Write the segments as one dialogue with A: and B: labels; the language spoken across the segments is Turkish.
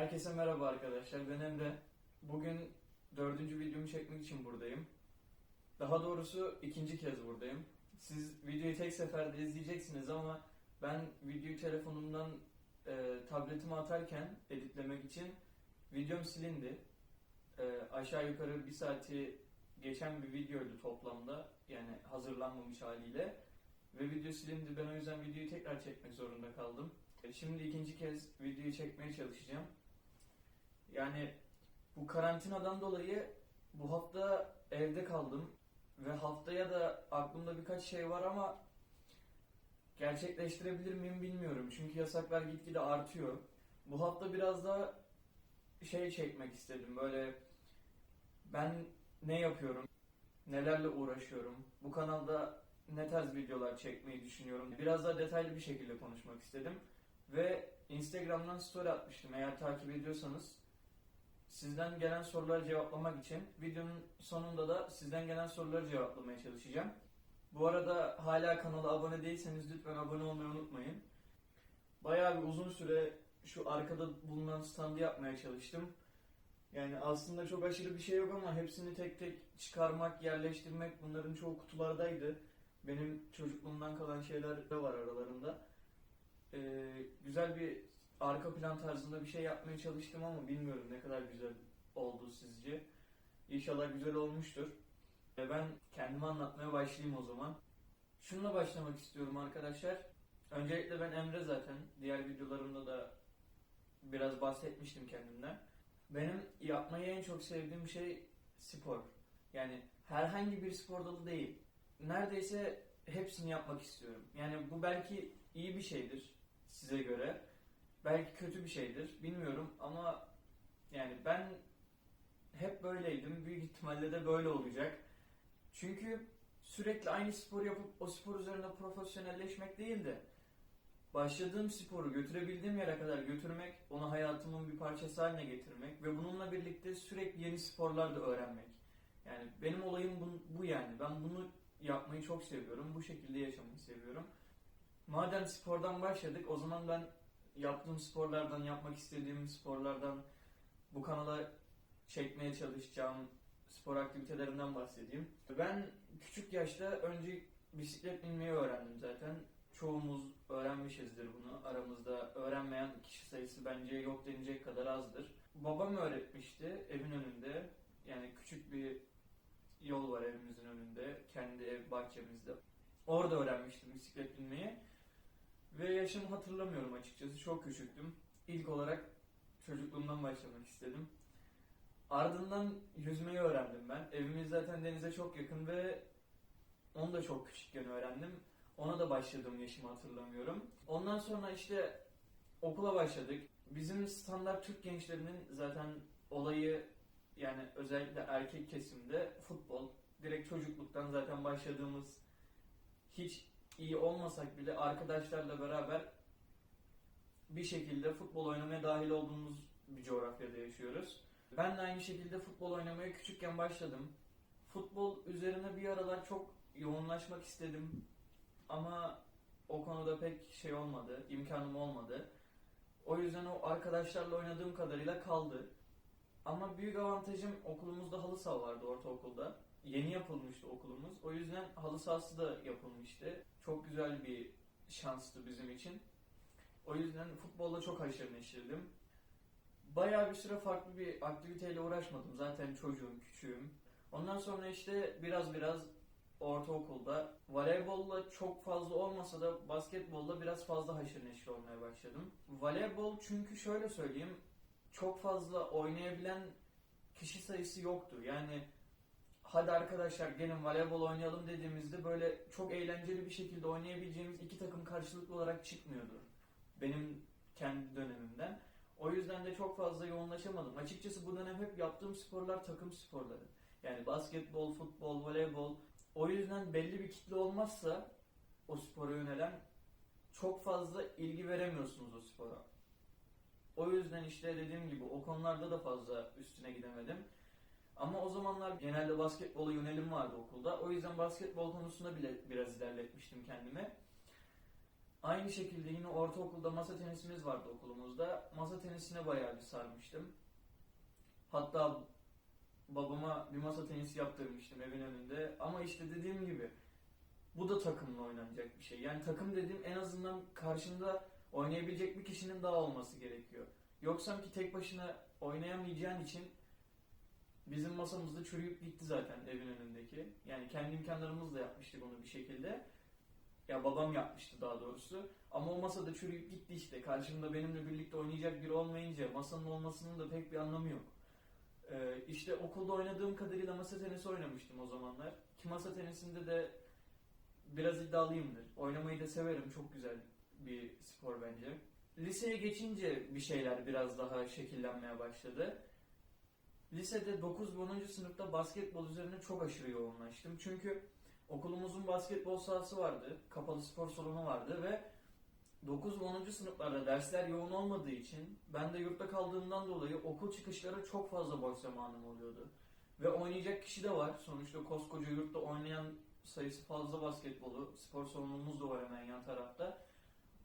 A: Herkese merhaba arkadaşlar. Ben Emre. Bugün dördüncü videomu çekmek için buradayım. Daha doğrusu ikinci kez buradayım. Siz videoyu tek seferde izleyeceksiniz ama ben videoyu telefonumdan e, tabletime atarken editlemek için videom silindi. E, aşağı yukarı bir saati geçen bir videoydu toplamda. Yani hazırlanmamış haliyle. Ve video silindi. Ben o yüzden videoyu tekrar çekmek zorunda kaldım. E, Şimdi ikinci kez videoyu çekmeye çalışacağım. Yani bu karantinadan dolayı bu hafta evde kaldım ve haftaya da aklımda birkaç şey var ama gerçekleştirebilir miyim bilmiyorum. Çünkü yasaklar gitgide artıyor. Bu hafta biraz da şey çekmek istedim. Böyle ben ne yapıyorum, nelerle uğraşıyorum, bu kanalda ne tarz videolar çekmeyi düşünüyorum. Biraz daha detaylı bir şekilde konuşmak istedim. Ve Instagram'dan story atmıştım. Eğer takip ediyorsanız sizden gelen soruları cevaplamak için videonun sonunda da sizden gelen soruları cevaplamaya çalışacağım. Bu arada hala kanala abone değilseniz lütfen abone olmayı unutmayın. Bayağı bir uzun süre şu arkada bulunan standı yapmaya çalıştım. Yani aslında çok aşırı bir şey yok ama hepsini tek tek çıkarmak, yerleştirmek bunların çoğu kutulardaydı. Benim çocukluğumdan kalan şeyler de var aralarında. Ee, güzel bir arka plan tarzında bir şey yapmaya çalıştım ama bilmiyorum ne kadar güzel oldu sizce. İnşallah güzel olmuştur. Ve ben kendimi anlatmaya başlayayım o zaman. Şununla başlamak istiyorum arkadaşlar. Öncelikle ben Emre zaten. Diğer videolarımda da biraz bahsetmiştim kendimden. Benim yapmayı en çok sevdiğim şey spor. Yani herhangi bir spor dalı değil. Neredeyse hepsini yapmak istiyorum. Yani bu belki iyi bir şeydir size göre. Belki kötü bir şeydir. Bilmiyorum ama yani ben hep böyleydim. Büyük ihtimalle de böyle olacak. Çünkü sürekli aynı sporu yapıp o spor üzerinde profesyonelleşmek değil de başladığım sporu götürebildiğim yere kadar götürmek, onu hayatımın bir parçası haline getirmek ve bununla birlikte sürekli yeni sporlar da öğrenmek. Yani benim olayım bu, bu yani. Ben bunu yapmayı çok seviyorum. Bu şekilde yaşamayı seviyorum. Madem spordan başladık o zaman ben yaptığım sporlardan, yapmak istediğim sporlardan bu kanala çekmeye çalışacağım spor aktivitelerinden bahsedeyim. Ben küçük yaşta önce bisiklet binmeyi öğrendim zaten. Çoğumuz öğrenmişizdir bunu. Aramızda öğrenmeyen kişi sayısı bence yok denecek kadar azdır. Babam öğretmişti evin önünde. Yani küçük bir yol var evimizin önünde. Kendi ev bahçemizde. Orada öğrenmiştim bisiklet binmeyi. Ve yaşımı hatırlamıyorum açıkçası. Çok küçüktüm. İlk olarak çocukluğumdan başlamak istedim. Ardından yüzmeyi öğrendim ben. Evimiz zaten denize çok yakın ve onu da çok küçükken öğrendim. Ona da başladığım yaşımı hatırlamıyorum. Ondan sonra işte okula başladık. Bizim standart Türk gençlerinin zaten olayı yani özellikle erkek kesimde futbol. Direkt çocukluktan zaten başladığımız hiç iyi olmasak bile arkadaşlarla beraber bir şekilde futbol oynamaya dahil olduğumuz bir coğrafyada yaşıyoruz. Ben de aynı şekilde futbol oynamaya küçükken başladım. Futbol üzerine bir aralar çok yoğunlaşmak istedim. Ama o konuda pek şey olmadı, imkanım olmadı. O yüzden o arkadaşlarla oynadığım kadarıyla kaldı. Ama büyük avantajım okulumuzda halı saha vardı ortaokulda. Yeni yapılmıştı okulumuz. O yüzden halı sahası da yapılmıştı. Çok güzel bir şanstı bizim için. O yüzden futbolla çok haşır neşirdim. Bayağı bir süre farklı bir aktiviteyle uğraşmadım. Zaten çocuğum, küçüğüm. Ondan sonra işte biraz biraz ortaokulda voleybolla çok fazla olmasa da basketbolla biraz fazla haşır neşir olmaya başladım. Voleybol çünkü şöyle söyleyeyim çok fazla oynayabilen kişi sayısı yoktu. Yani hadi arkadaşlar gelin voleybol oynayalım dediğimizde böyle çok eğlenceli bir şekilde oynayabileceğimiz iki takım karşılıklı olarak çıkmıyordu. Benim kendi dönemimden. O yüzden de çok fazla yoğunlaşamadım. Açıkçası bu dönem hep yaptığım sporlar takım sporları. Yani basketbol, futbol, voleybol. O yüzden belli bir kitle olmazsa o spora yönelen çok fazla ilgi veremiyorsunuz o spora. O yüzden işte dediğim gibi o konularda da fazla üstüne gidemedim. Ama o zamanlar genelde basketbola yönelim vardı okulda. O yüzden basketbol konusunda bile biraz ilerletmiştim kendimi. Aynı şekilde yine ortaokulda masa tenisimiz vardı okulumuzda. Masa tenisine bayağı bir sarmıştım. Hatta babama bir masa tenisi yaptırmıştım evin önünde. Ama işte dediğim gibi bu da takımla oynanacak bir şey. Yani takım dediğim en azından karşında oynayabilecek bir kişinin daha olması gerekiyor. Yoksa ki tek başına oynayamayacağın için bizim masamızda çürüyüp gitti zaten evin önündeki. Yani kendi imkanlarımızla yapmıştık onu bir şekilde. Ya babam yapmıştı daha doğrusu. Ama o masada çürüyüp gitti işte. Karşımda benimle birlikte oynayacak biri olmayınca masanın olmasının da pek bir anlamı yok. Ee, işte okulda oynadığım kadarıyla masa tenisi oynamıştım o zamanlar. Ki masa tenisinde de biraz iddialıyımdır. Oynamayı da severim. Çok güzel bir spor bence. Liseye geçince bir şeyler biraz daha şekillenmeye başladı. Lisede 9 ve 10. sınıfta basketbol üzerine çok aşırı yoğunlaştım. Çünkü okulumuzun basketbol sahası vardı. Kapalı spor salonu vardı ve 9 ve 10. sınıflarda dersler yoğun olmadığı için ben de yurtta kaldığımdan dolayı okul çıkışları çok fazla boş zamanım oluyordu. Ve oynayacak kişi de var. Sonuçta koskoca yurtta oynayan sayısı fazla basketbolu. Spor salonumuz da var hemen yan tarafta.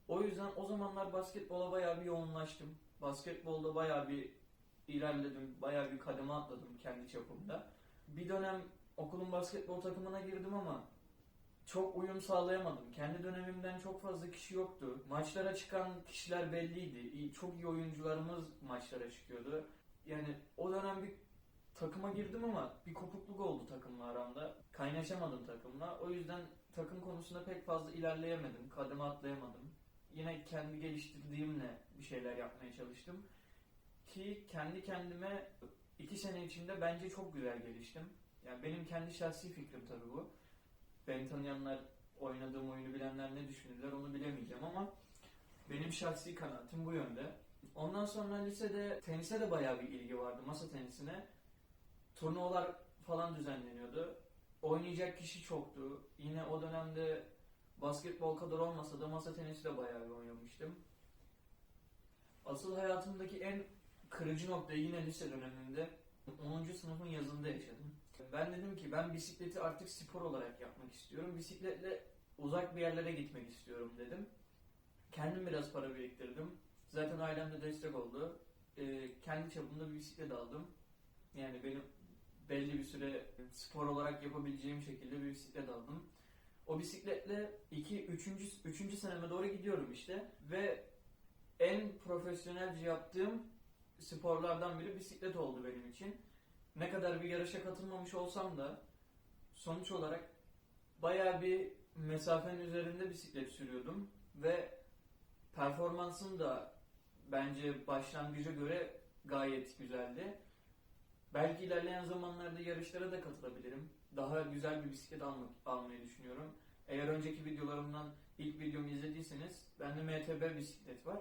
A: O yüzden o zamanlar basketbola bayağı bir yoğunlaştım. Basketbolda bayağı bir ilerledim. Bayağı bir kademe atladım kendi çapımda. Bir dönem okulun basketbol takımına girdim ama çok uyum sağlayamadım. Kendi dönemimden çok fazla kişi yoktu. Maçlara çıkan kişiler belliydi. Çok iyi oyuncularımız maçlara çıkıyordu. Yani o dönem bir takıma girdim ama bir kopukluk oldu takımla aramda. Kaynaşamadım takımla. O yüzden takım konusunda pek fazla ilerleyemedim. Kademe atlayamadım. Yine kendi geliştirdiğimle bir şeyler yapmaya çalıştım. Ki kendi kendime iki sene içinde bence çok güzel geliştim. Yani benim kendi şahsi fikrim tabii bu. Beni tanıyanlar, oynadığım oyunu bilenler ne düşünürler onu bilemeyeceğim ama benim şahsi kanaatim bu yönde. Ondan sonra lisede tenise de bayağı bir ilgi vardı, masa tenisine. Turnuvalar falan düzenleniyordu. Oynayacak kişi çoktu. Yine o dönemde basketbol kadar olmasa da masa tenisi de bayağı bir oynamıştım. Asıl hayatımdaki en kırıcı noktayı yine lise döneminde 10. sınıfın yazında yaşadım. Ben dedim ki ben bisikleti artık spor olarak yapmak istiyorum. Bisikletle uzak bir yerlere gitmek istiyorum dedim. Kendim biraz para biriktirdim. Zaten ailem de destek oldu. Ee, kendi çapımda bir bisiklet aldım. Yani benim belli bir süre spor olarak yapabileceğim şekilde bir bisiklet aldım. O bisikletle 2 3. 3. seneme doğru gidiyorum işte ve en profesyonelce yaptığım sporlardan biri bisiklet oldu benim için. Ne kadar bir yarışa katılmamış olsam da sonuç olarak bayağı bir mesafenin üzerinde bisiklet sürüyordum ve performansım da bence başlangıca göre gayet güzeldi. Belki ilerleyen zamanlarda yarışlara da katılabilirim. Daha güzel bir bisiklet almak, almayı düşünüyorum. Eğer önceki videolarımdan ilk videomu izlediyseniz bende MTB bisiklet var.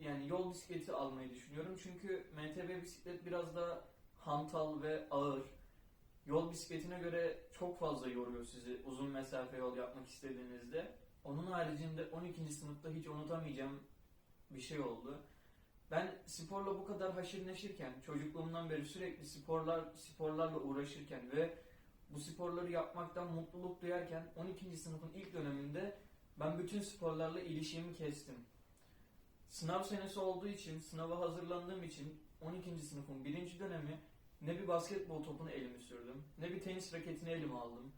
A: Yani yol bisikleti almayı düşünüyorum. Çünkü MTB bisiklet biraz daha hantal ve ağır. Yol bisikletine göre çok fazla yoruyor sizi uzun mesafe yol yapmak istediğinizde. Onun haricinde 12. sınıfta hiç unutamayacağım bir şey oldu. Ben sporla bu kadar haşır neşirken, çocukluğumdan beri sürekli sporlar sporlarla uğraşırken ve bu sporları yapmaktan mutluluk duyarken 12. sınıfın ilk döneminde ben bütün sporlarla ilişkimi kestim. Sınav senesi olduğu için, sınava hazırlandığım için 12. sınıfın birinci dönemi ne bir basketbol topunu elime sürdüm, ne bir tenis raketini elime aldım,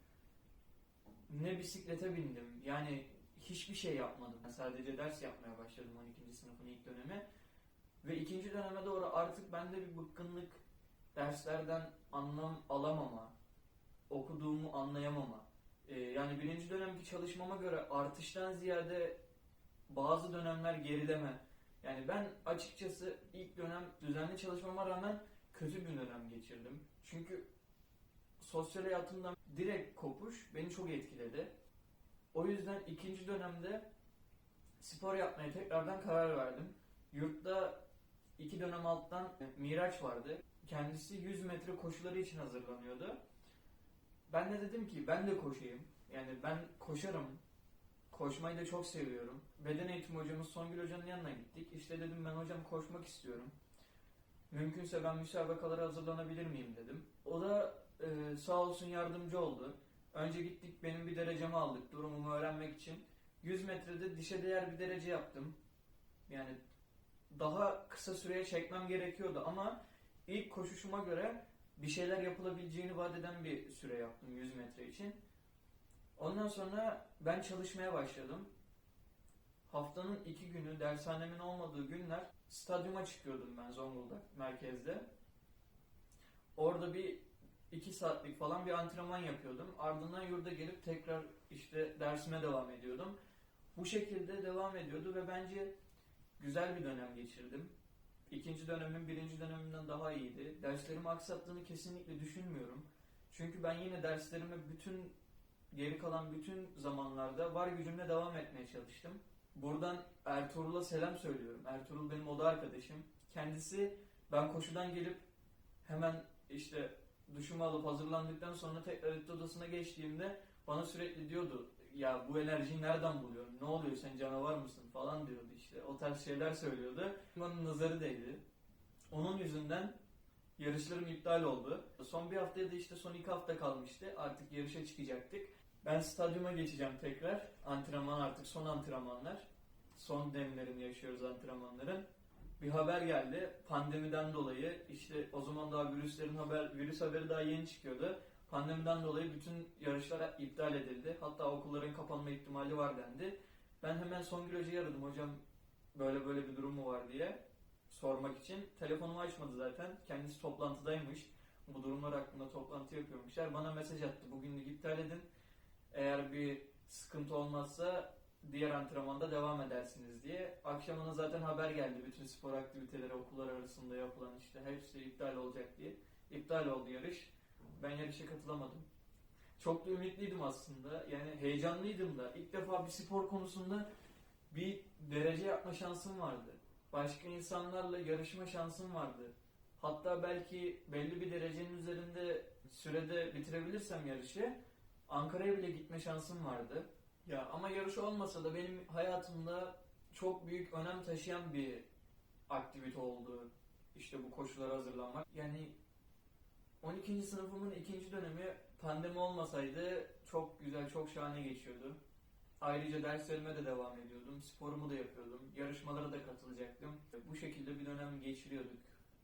A: ne bisiklete bindim. Yani hiçbir şey yapmadım. Ben sadece ders yapmaya başladım 12. sınıfın ilk dönemi. Ve ikinci döneme doğru artık bende bir bıkkınlık, derslerden anlam alamama, okuduğumu anlayamama. Ee, yani birinci dönemki çalışmama göre artıştan ziyade bazı dönemler gerileme. Yani ben açıkçası ilk dönem düzenli çalışmama rağmen kötü bir dönem geçirdim. Çünkü sosyal hayatımdan direkt kopuş beni çok etkiledi. O yüzden ikinci dönemde spor yapmaya tekrardan karar verdim. Yurtta iki dönem alttan Miraç vardı. Kendisi 100 metre koşuları için hazırlanıyordu. Ben de dedim ki ben de koşayım. Yani ben koşarım. Koşmayı da çok seviyorum. Beden eğitimi hocamız Songül Hoca'nın yanına gittik. İşte dedim ben hocam koşmak istiyorum. Mümkünse ben müsabakalara hazırlanabilir miyim dedim. O da e, sağ olsun yardımcı oldu. Önce gittik benim bir derecemi aldık durumumu öğrenmek için. 100 metrede dişe değer bir derece yaptım. Yani daha kısa süreye çekmem gerekiyordu ama ilk koşuşuma göre bir şeyler yapılabileceğini vaat eden bir süre yaptım 100 metre için. Ondan sonra ben çalışmaya başladım. Haftanın iki günü dershanemin olmadığı günler stadyuma çıkıyordum ben Zonguldak merkezde. Orada bir iki saatlik falan bir antrenman yapıyordum. Ardından yurda gelip tekrar işte dersime devam ediyordum. Bu şekilde devam ediyordu ve bence güzel bir dönem geçirdim. İkinci dönemin birinci döneminden daha iyiydi. Derslerimi aksattığını kesinlikle düşünmüyorum. Çünkü ben yine derslerime bütün geri kalan bütün zamanlarda var gücümle devam etmeye çalıştım. Buradan Ertuğrul'a selam söylüyorum. Ertuğrul benim oda arkadaşım. Kendisi ben koşudan gelip hemen işte duşumu alıp hazırlandıktan sonra tekrar etüt odasına geçtiğimde bana sürekli diyordu ya bu enerjiyi nereden buluyorsun? Ne oluyor sen canavar mısın falan diyordu işte. O tarz şeyler söylüyordu. Onun nazarı değdi. Onun yüzünden yarışlarım iptal oldu. Son bir haftaya da işte son iki hafta kalmıştı. Artık yarışa çıkacaktık. Ben stadyuma geçeceğim tekrar. Antrenman artık son antrenmanlar. Son demlerini yaşıyoruz antrenmanların. Bir haber geldi. Pandemiden dolayı işte o zaman daha virüslerin haber virüs haberi daha yeni çıkıyordu. Pandemiden dolayı bütün yarışlar iptal edildi. Hatta okulların kapanma ihtimali var dendi. Ben hemen Songül Hoca'yı aradım. Hocam böyle böyle bir durum mu var diye sormak için. Telefonumu açmadı zaten. Kendisi toplantıdaymış. Bu durumlar hakkında toplantı yapıyormuşlar. Bana mesaj attı. Bugünlük iptal edin. Eğer bir sıkıntı olmazsa diğer antrenmanda devam edersiniz diye. Akşamına zaten haber geldi. Bütün spor aktiviteleri okullar arasında yapılan işte hepsi iptal olacak diye. İptal oldu yarış. Ben yarışa katılamadım. Çok da ümitliydim aslında. Yani heyecanlıydım da. İlk defa bir spor konusunda bir derece yapma şansım vardı. Başka insanlarla yarışma şansım vardı. Hatta belki belli bir derecenin üzerinde sürede bitirebilirsem yarışı Ankara'ya bile gitme şansım vardı. Ya ama yarış olmasa da benim hayatımda çok büyük önem taşıyan bir aktivite oldu. İşte bu koşulara hazırlanmak. Yani 12. sınıfımın ikinci dönemi pandemi olmasaydı çok güzel, çok şahane geçiyordu. Ayrıca derslerime de devam ediyordum. Sporumu da yapıyordum. Yarışmalara da katılacaktım. Bu şekilde bir dönem geçiriyorduk.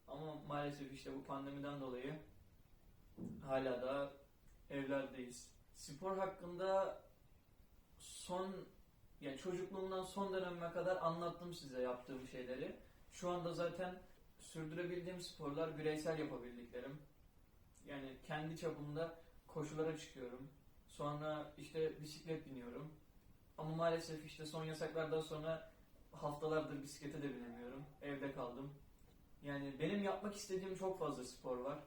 A: Ama maalesef işte bu pandemiden dolayı hala da evlerdeyiz. Spor hakkında son yani çocukluğumdan son dönemime kadar anlattım size yaptığım şeyleri. Şu anda zaten sürdürebildiğim sporlar bireysel yapabildiklerim. Yani kendi çapımda koşulara çıkıyorum. Sonra işte bisiklet biniyorum. Ama maalesef işte son yasaklardan sonra haftalardır bisiklete de binemiyorum. Evde kaldım. Yani benim yapmak istediğim çok fazla spor var.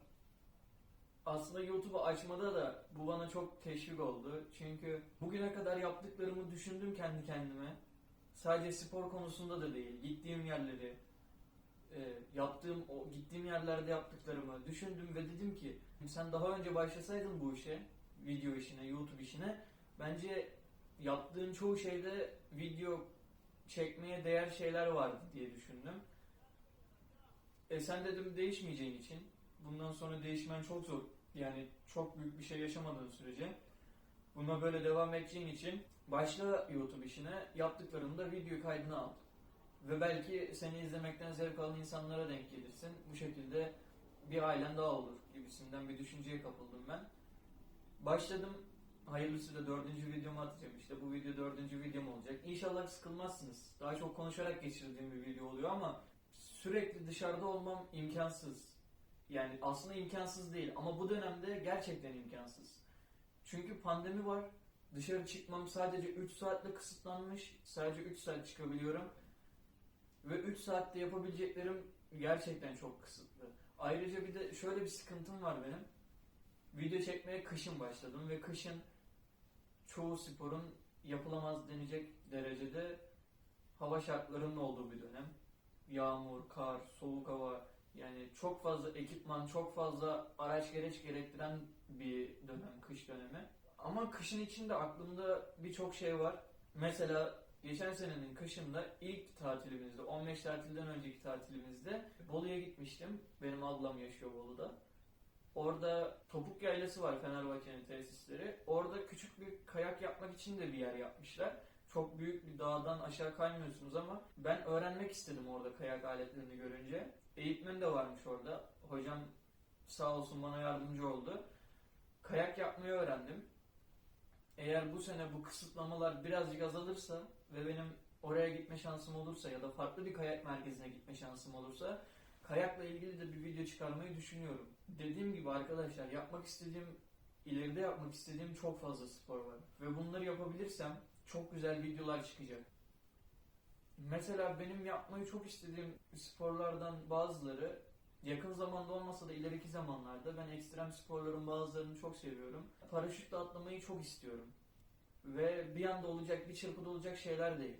A: Aslında YouTube'u açmada da bu bana çok teşvik oldu. Çünkü bugüne kadar yaptıklarımı düşündüm kendi kendime. Sadece spor konusunda da değil. Gittiğim yerleri, e, yaptığım o gittiğim yerlerde yaptıklarımı düşündüm ve dedim ki sen daha önce başlasaydın bu işe, video işine, YouTube işine bence yaptığın çoğu şeyde video çekmeye değer şeyler vardı diye düşündüm. E sen dedim değişmeyeceğin için bundan sonra değişmen çok zor. Yani çok büyük bir şey yaşamadığın sürece buna böyle devam edeceğin için başla YouTube işine yaptıklarını da video kaydına al. Ve belki seni izlemekten zevk alan insanlara denk gelirsin. Bu şekilde bir ailen daha olur gibisinden bir düşünceye kapıldım ben. Başladım. Hayırlısı da dördüncü videomu atacağım işte. Bu video dördüncü videom olacak. İnşallah sıkılmazsınız. Daha çok konuşarak geçirdiğim bir video oluyor ama sürekli dışarıda olmam imkansız. Yani aslında imkansız değil ama bu dönemde gerçekten imkansız. Çünkü pandemi var. Dışarı çıkmam sadece 3 saatle kısıtlanmış. Sadece 3 saat çıkabiliyorum. Ve 3 saatte yapabileceklerim gerçekten çok kısıtlı. Ayrıca bir de şöyle bir sıkıntım var benim. Video çekmeye kışın başladım ve kışın çoğu sporun yapılamaz denecek derecede hava şartlarının olduğu bir dönem. Yağmur, kar, soğuk hava yani çok fazla ekipman, çok fazla araç gereç gerektiren bir dönem, kış dönemi. Ama kışın içinde aklımda birçok şey var. Mesela geçen senenin kışında ilk tatilimizde, 15 tatilden önceki tatilimizde Bolu'ya gitmiştim. Benim ablam yaşıyor Bolu'da. Orada topuk yaylası var Fenerbahçe'nin tesisleri. Orada küçük bir kayak yapmak için de bir yer yapmışlar. çok büyük bir dağdan aşağı kaymıyorsunuz ama ben öğrenmek istedim orada kayak aletlerini görünce. Eğitmen de varmış orada. Hocam sağ olsun bana yardımcı oldu. Kayak yapmayı öğrendim. Eğer bu sene bu kısıtlamalar birazcık azalırsa ve benim oraya gitme şansım olursa ya da farklı bir kayak merkezine gitme şansım olursa kayakla ilgili de bir video çıkarmayı düşünüyorum. Dediğim gibi arkadaşlar yapmak istediğim, ileride yapmak istediğim çok fazla spor var. Ve bunları yapabilirsem çok güzel videolar çıkacak. Mesela benim yapmayı çok istediğim sporlardan bazıları yakın zamanda olmasa da ileriki zamanlarda ben ekstrem sporların bazılarını çok seviyorum. Paraşütle atlamayı çok istiyorum. Ve bir anda olacak, bir çırpıda olacak şeyler değil.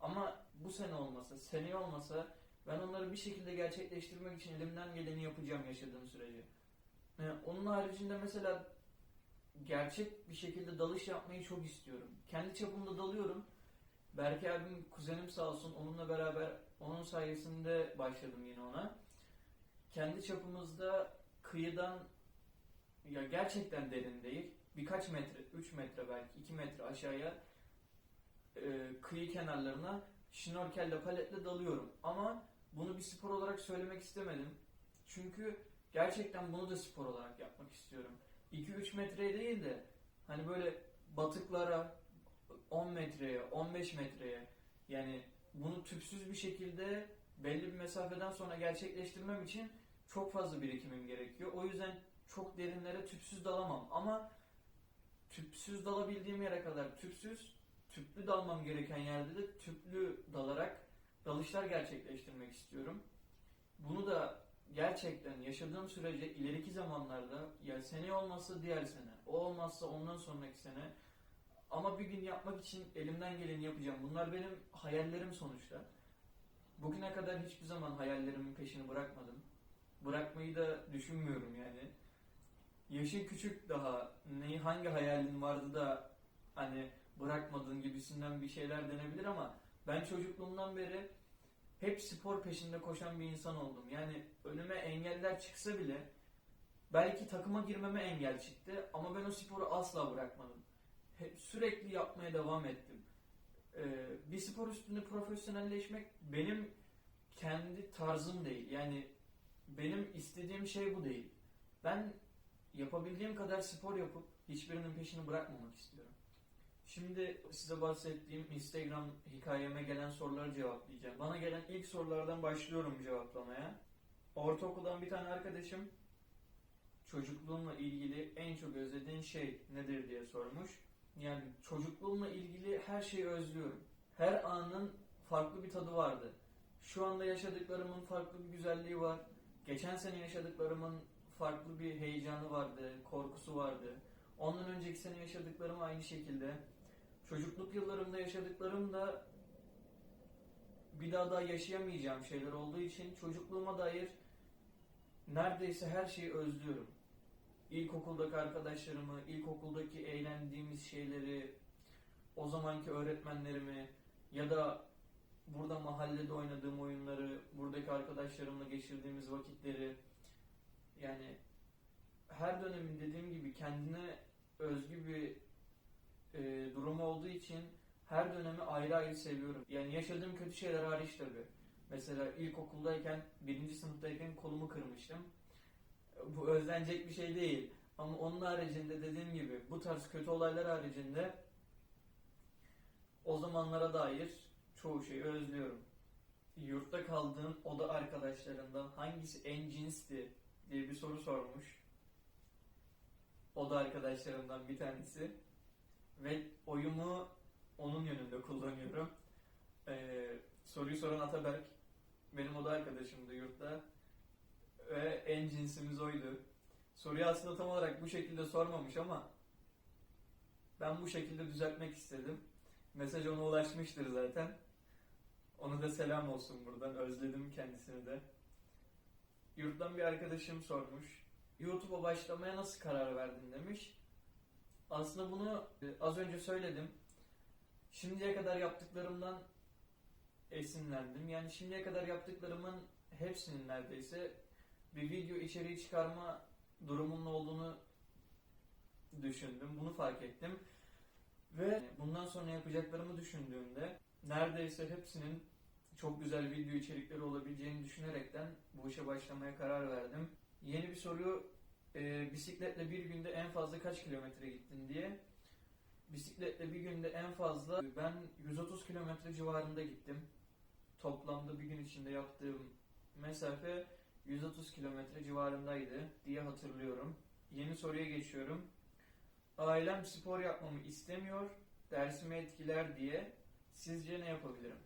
A: Ama bu sene olmasa, seneye olmasa ben onları bir şekilde gerçekleştirmek için elimden geleni yapacağım yaşadığım sürece. Yani onun haricinde mesela gerçek bir şekilde dalış yapmayı çok istiyorum. Kendi çapımda dalıyorum. Berke abim, kuzenim sağ olsun onunla beraber onun sayesinde başladım yine ona. Kendi çapımızda kıyıdan ya gerçekten derin değil. Birkaç metre, 3 metre belki 2 metre aşağıya e, kıyı kenarlarına şnorkelle paletle dalıyorum. Ama bunu bir spor olarak söylemek istemedim. Çünkü gerçekten bunu da spor olarak yapmak istiyorum. 2-3 metreye değil de hani böyle batıklara 10 metreye, 15 metreye yani bunu tüpsüz bir şekilde belli bir mesafeden sonra gerçekleştirmem için çok fazla birikimim gerekiyor. O yüzden çok derinlere tüpsüz dalamam ama tüpsüz dalabildiğim yere kadar tüpsüz, tüplü dalmam gereken yerde de tüplü dalarak dalışlar gerçekleştirmek istiyorum. Bunu da gerçekten yaşadığım sürece ileriki zamanlarda ya seneye olmazsa diğer sene, o olmazsa ondan sonraki sene ama bir gün yapmak için elimden geleni yapacağım. Bunlar benim hayallerim sonuçta. Bugüne kadar hiçbir zaman hayallerimin peşini bırakmadım. Bırakmayı da düşünmüyorum yani. Yaşın küçük daha neyi hangi hayalin vardı da hani bırakmadığın gibisinden bir şeyler denebilir ama ben çocukluğumdan beri hep spor peşinde koşan bir insan oldum. Yani önüme engeller çıksa bile belki takıma girmeme engel çıktı ama ben o sporu asla bırakmadım. Hep sürekli yapmaya devam ettim. Ee, bir spor üstünde profesyonelleşmek benim kendi tarzım değil. Yani benim istediğim şey bu değil. Ben yapabildiğim kadar spor yapıp hiçbirinin peşini bırakmamak istiyorum. Şimdi size bahsettiğim Instagram hikayeme gelen soruları cevaplayacağım. Bana gelen ilk sorulardan başlıyorum cevaplamaya. Ortaokuldan bir tane arkadaşım çocukluğumla ilgili en çok özlediğin şey nedir diye sormuş. Yani çocukluğumla ilgili her şeyi özlüyorum. Her anın farklı bir tadı vardı. Şu anda yaşadıklarımın farklı bir güzelliği var. Geçen sene yaşadıklarımın farklı bir heyecanı vardı, korkusu vardı. Ondan önceki sene yaşadıklarım aynı şekilde. Çocukluk yıllarımda yaşadıklarım da bir daha daha yaşayamayacağım şeyler olduğu için çocukluğuma dair neredeyse her şeyi özlüyorum. İlkokuldaki arkadaşlarımı, ilkokuldaki eğlendiğimiz şeyleri, o zamanki öğretmenlerimi ya da burada mahallede oynadığım oyunları, buradaki arkadaşlarımla geçirdiğimiz vakitleri yani her dönemin dediğim gibi kendine özgü bir e, durum olduğu için her dönemi ayrı ayrı seviyorum. Yani yaşadığım kötü şeyler hariç tabii. Mesela ilkokuldayken, birinci sınıftayken kolumu kırmıştım. Bu özlenecek bir şey değil. Ama onun haricinde dediğim gibi bu tarz kötü olaylar haricinde o zamanlara dair çoğu şeyi özlüyorum. Yurtta kaldığım oda arkadaşlarından hangisi en cinsti diye bir soru sormuş. Oda arkadaşlarımdan bir tanesi. Ve oyumu onun yönünde kullanıyorum. Ee, soruyu soran Ataberk benim oda arkadaşımdı yurtta. Ve en cinsimiz oydu. Soruyu aslında tam olarak bu şekilde sormamış ama ben bu şekilde düzeltmek istedim. Mesaj ona ulaşmıştır zaten. Ona da selam olsun buradan. Özledim kendisini de. Yurttan bir arkadaşım sormuş. YouTube'a başlamaya nasıl karar verdin demiş. Aslında bunu e, az önce söyledim. Şimdiye kadar yaptıklarımdan esinlendim. Yani şimdiye kadar yaptıklarımın hepsinin neredeyse bir video içeriği çıkarma durumunun olduğunu düşündüm. Bunu fark ettim. Ve bundan sonra yapacaklarımı düşündüğümde neredeyse hepsinin çok güzel video içerikleri olabileceğini düşünerekten bu işe başlamaya karar verdim. Yeni bir soru e, bisikletle bir günde en fazla kaç kilometre gittin diye. Bisikletle bir günde en fazla ben 130 kilometre civarında gittim. Toplamda bir gün içinde yaptığım mesafe 130 kilometre civarındaydı diye hatırlıyorum. Yeni soruya geçiyorum. Ailem spor yapmamı istemiyor, dersimi etkiler diye sizce ne yapabilirim?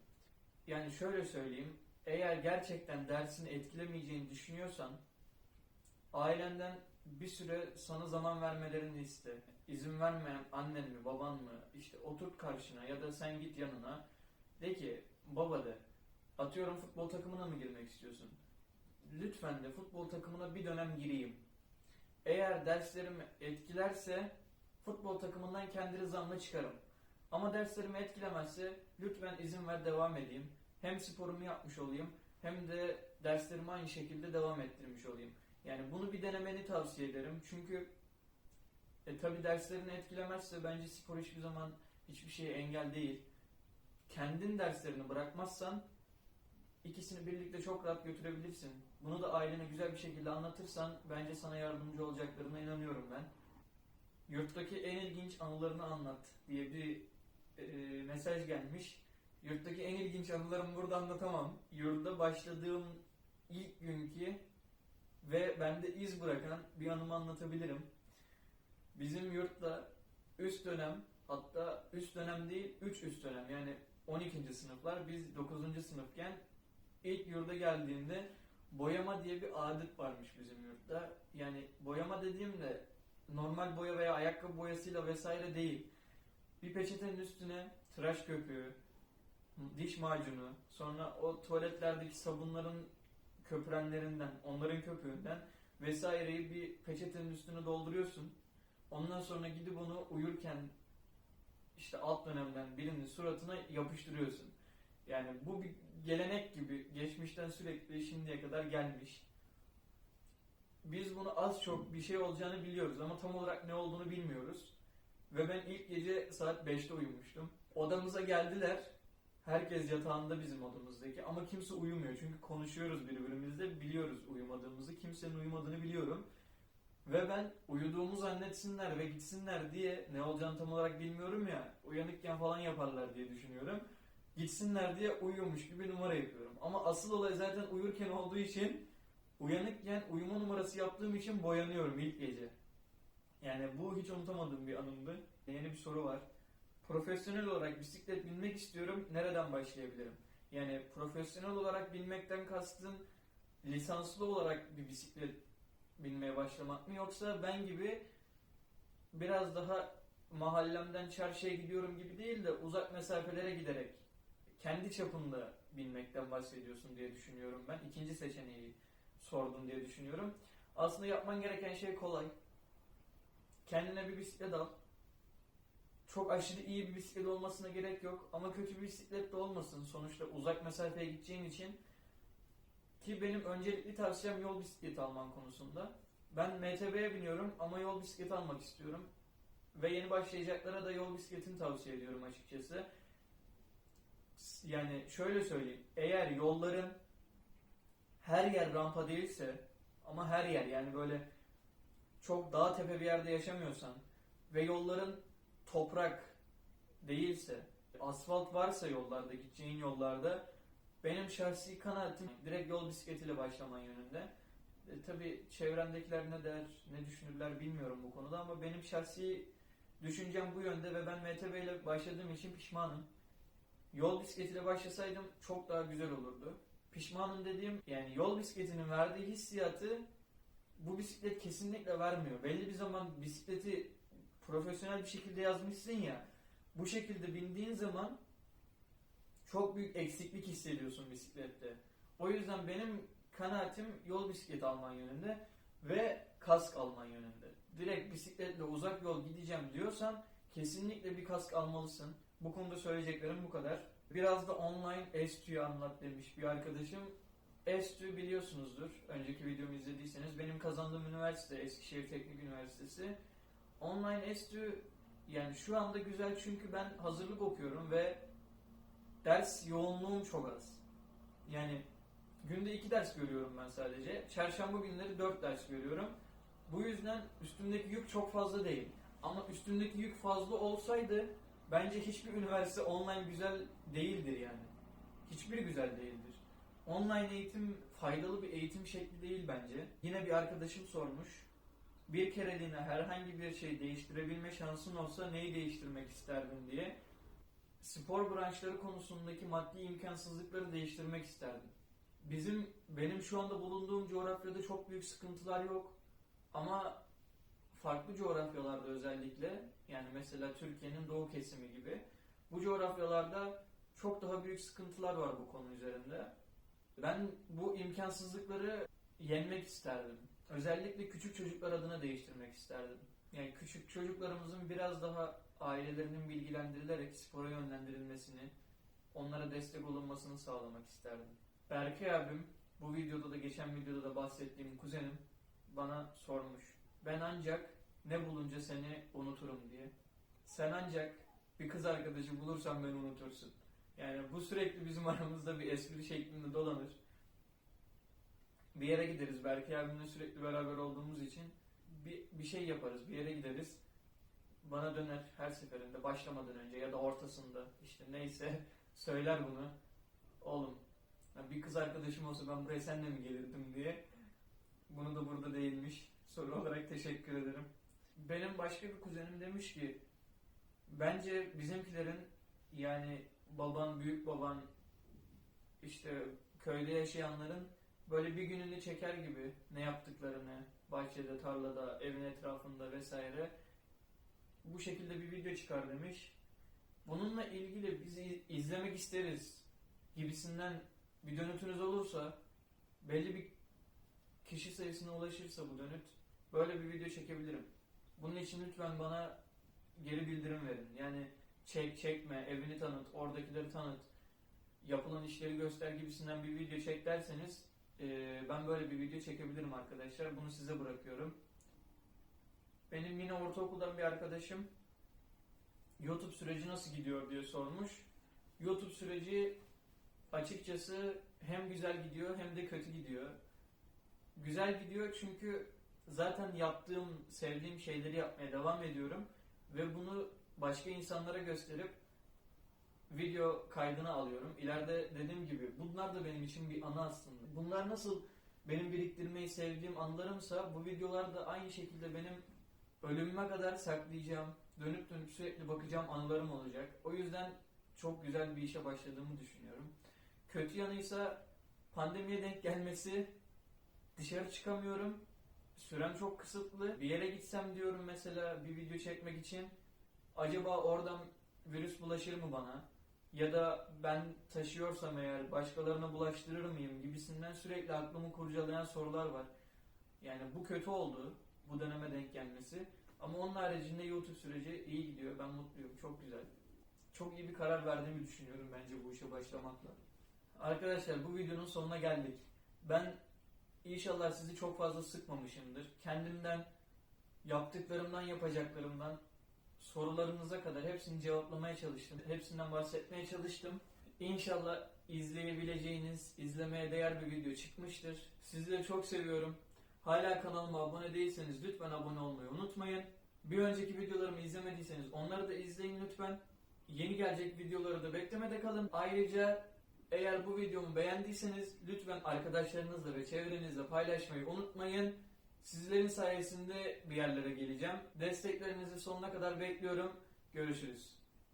A: Yani şöyle söyleyeyim, eğer gerçekten dersini etkilemeyeceğini düşünüyorsan ailenden bir süre sana zaman vermelerini iste. İzin vermeyen annen mi, baban mı, işte oturt karşına ya da sen git yanına. De ki, baba de, atıyorum futbol takımına mı girmek istiyorsun? Lütfen de futbol takımına bir dönem gireyim. Eğer derslerimi etkilerse futbol takımından kendi rızamla çıkarım. Ama derslerimi etkilemezse lütfen izin ver devam edeyim. Hem sporumu yapmış olayım hem de derslerimi aynı şekilde devam ettirmiş olayım. Yani bunu bir denemeni tavsiye ederim. Çünkü e, tabi derslerini etkilemezse bence spor hiçbir zaman hiçbir şeye engel değil. Kendin derslerini bırakmazsan ikisini birlikte çok rahat götürebilirsin. Bunu da ailene güzel bir şekilde anlatırsan bence sana yardımcı olacaklarına inanıyorum ben. Yurttaki en ilginç anılarını anlat diye bir e, mesaj gelmiş. Yurttaki en ilginç anılarımı burada anlatamam. Yurda başladığım ilk günkü ve bende iz bırakan bir anımı anlatabilirim. Bizim yurtta üst dönem hatta üst dönem değil 3 üst dönem yani 12. sınıflar biz 9. sınıfken ilk yurda geldiğimde boyama diye bir adet varmış bizim yurtta. Yani boyama dediğimde normal boya veya ayakkabı boyasıyla vesaire değil. Bir peçetenin üstüne tıraş köpüğü, diş macunu, sonra o tuvaletlerdeki sabunların köpürenlerinden, onların köpüğünden vesaireyi bir peçetenin üstüne dolduruyorsun. Ondan sonra gidip onu uyurken işte alt dönemden birinin suratına yapıştırıyorsun. Yani bu bir gelenek gibi geçmişten sürekli şimdiye kadar gelmiş. Biz bunu az çok bir şey olacağını biliyoruz ama tam olarak ne olduğunu bilmiyoruz. Ve ben ilk gece saat 5'te uyumuştum. Odamıza geldiler. Herkes yatağında bizim odamızdaki ama kimse uyumuyor. Çünkü konuşuyoruz birbirimizle biliyoruz uyumadığımızı. Kimsenin uyumadığını biliyorum. Ve ben uyuduğumu zannetsinler ve gitsinler diye ne olacağını tam olarak bilmiyorum ya. Uyanıkken falan yaparlar diye düşünüyorum. Gitsinler diye uyuyormuş gibi numara yapıyorum. Ama asıl olay zaten uyurken olduğu için uyanıkken uyuma numarası yaptığım için boyanıyorum ilk gece. Yani bu hiç unutamadığım bir anımdı. Yeni bir soru var. Profesyonel olarak bisiklet binmek istiyorum. Nereden başlayabilirim? Yani profesyonel olarak binmekten kastın lisanslı olarak bir bisiklet binmeye başlamak mı yoksa ben gibi biraz daha mahallemden çarşıya gidiyorum gibi değil de uzak mesafelere giderek kendi çapında binmekten bahsediyorsun diye düşünüyorum ben. İkinci seçeneği sordum diye düşünüyorum. Aslında yapman gereken şey kolay. Kendine bir bisiklet al. Çok aşırı iyi bir bisiklet olmasına gerek yok ama kötü bir bisiklet de olmasın. Sonuçta uzak mesafeye gideceğin için ki benim öncelikli tavsiyem yol bisikleti alman konusunda. Ben MTB'ye biniyorum ama yol bisikleti almak istiyorum. Ve yeni başlayacaklara da yol bisikletini tavsiye ediyorum açıkçası. Yani şöyle söyleyeyim. Eğer yolların her yer rampa değilse ama her yer yani böyle çok dağ tepe bir yerde yaşamıyorsan ve yolların toprak değilse, asfalt varsa yollarda, gideceğin yollarda benim şahsi kanaatim direkt yol bisikletiyle başlaman yönünde. E, Tabi çevremdekiler ne der, ne düşünürler bilmiyorum bu konuda ama benim şahsi düşüncem bu yönde ve ben MTB ile başladığım için pişmanım. Yol bisikletiyle başlasaydım çok daha güzel olurdu. Pişmanım dediğim yani yol bisikletinin verdiği hissiyatı bu bisiklet kesinlikle vermiyor. Belli bir zaman bisikleti profesyonel bir şekilde yazmışsın ya bu şekilde bindiğin zaman çok büyük eksiklik hissediyorsun bisiklette. O yüzden benim kanaatim yol bisikleti alman yönünde ve kask alman yönünde. Direkt bisikletle uzak yol gideceğim diyorsan kesinlikle bir kask almalısın. Bu konuda söyleyeceklerim bu kadar. Biraz da online S2'yu anlat demiş bir arkadaşım. S2 biliyorsunuzdur. Önceki videomu izlediyseniz benim kazandığım üniversite Eskişehir Teknik Üniversitesi. Online S2 Yani şu anda güzel çünkü ben hazırlık okuyorum ve ders yoğunluğum çok az. Yani günde iki ders görüyorum ben sadece. Çarşamba günleri dört ders görüyorum. Bu yüzden üstümdeki yük çok fazla değil. Ama üstümdeki yük fazla olsaydı bence hiçbir üniversite online güzel değildir yani. Hiçbiri güzel değildir. Online eğitim faydalı bir eğitim şekli değil bence. Yine bir arkadaşım sormuş. Bir kereliğine herhangi bir şey değiştirebilme şansın olsa neyi değiştirmek isterdin diye. Spor branşları konusundaki maddi imkansızlıkları değiştirmek isterdim. Bizim benim şu anda bulunduğum coğrafyada çok büyük sıkıntılar yok. Ama farklı coğrafyalarda özellikle yani mesela Türkiye'nin doğu kesimi gibi bu coğrafyalarda çok daha büyük sıkıntılar var bu konu üzerinde. Ben bu imkansızlıkları yenmek isterdim. Özellikle küçük çocuklar adına değiştirmek isterdim. Yani küçük çocuklarımızın biraz daha ailelerinin bilgilendirilerek spora yönlendirilmesini, onlara destek olunmasını sağlamak isterdim. Berke abim, bu videoda da geçen videoda da bahsettiğim kuzenim bana sormuş. Ben ancak ne bulunca seni unuturum diye. Sen ancak bir kız arkadaşı bulursan beni unutursun. Yani bu sürekli bizim aramızda bir espri şeklinde dolanır. Bir yere gideriz. Berke abimle sürekli beraber olduğumuz için bir, bir şey yaparız. Bir yere gideriz. Bana döner her seferinde başlamadan önce ya da ortasında işte neyse söyler bunu. Oğlum bir kız arkadaşım olsa ben buraya senle mi gelirdim diye. Bunu da burada değilmiş. Soru olarak teşekkür ederim. Benim başka bir kuzenim demiş ki bence bizimkilerin yani baban, büyük baban işte köyde yaşayanların böyle bir gününü çeker gibi ne yaptıklarını bahçede, tarlada, evin etrafında vesaire bu şekilde bir video çıkar demiş. Bununla ilgili bizi izlemek isteriz gibisinden bir dönütünüz olursa belli bir kişi sayısına ulaşırsa bu dönüt böyle bir video çekebilirim. Bunun için lütfen bana geri bildirim verin. Yani çek çekme, evini tanıt, oradakileri tanıt, yapılan işleri göster gibisinden bir video çek derseniz e, ben böyle bir video çekebilirim arkadaşlar. Bunu size bırakıyorum. Benim yine ortaokuldan bir arkadaşım YouTube süreci nasıl gidiyor diye sormuş. YouTube süreci açıkçası hem güzel gidiyor hem de kötü gidiyor. Güzel gidiyor çünkü zaten yaptığım, sevdiğim şeyleri yapmaya devam ediyorum ve bunu başka insanlara gösterip video kaydını alıyorum. İleride dediğim gibi bunlar da benim için bir anı aslında. Bunlar nasıl benim biriktirmeyi sevdiğim anlarımsa bu videolar da aynı şekilde benim ölümüme kadar saklayacağım, dönüp dönüp sürekli bakacağım anılarım olacak. O yüzden çok güzel bir işe başladığımı düşünüyorum. Kötü yanıysa pandemiye denk gelmesi, dışarı çıkamıyorum. Sürem çok kısıtlı. Bir yere gitsem diyorum mesela bir video çekmek için. Acaba oradan virüs bulaşır mı bana? Ya da ben taşıyorsam eğer başkalarına bulaştırır mıyım gibisinden sürekli aklımı kurcalayan sorular var. Yani bu kötü oldu bu döneme denk gelmesi. Ama onun haricinde YouTube süreci iyi gidiyor. Ben mutluyum. Çok güzel. Çok iyi bir karar verdiğimi düşünüyorum bence bu işe başlamakla. Arkadaşlar bu videonun sonuna geldik. Ben inşallah sizi çok fazla sıkmamışımdır. Kendimden, yaptıklarımdan, yapacaklarımdan, sorularınıza kadar hepsini cevaplamaya çalıştım. Hepsinden bahsetmeye çalıştım. İnşallah izleyebileceğiniz, izlemeye değer bir video çıkmıştır. Sizleri çok seviyorum. Hala kanalıma abone değilseniz lütfen abone olmayı unutmayın. Bir önceki videolarımı izlemediyseniz onları da izleyin lütfen. Yeni gelecek videoları da beklemede kalın. Ayrıca eğer bu videomu beğendiyseniz lütfen arkadaşlarınızla ve çevrenizle paylaşmayı unutmayın. Sizlerin sayesinde bir yerlere geleceğim. Desteklerinizi sonuna kadar bekliyorum. Görüşürüz.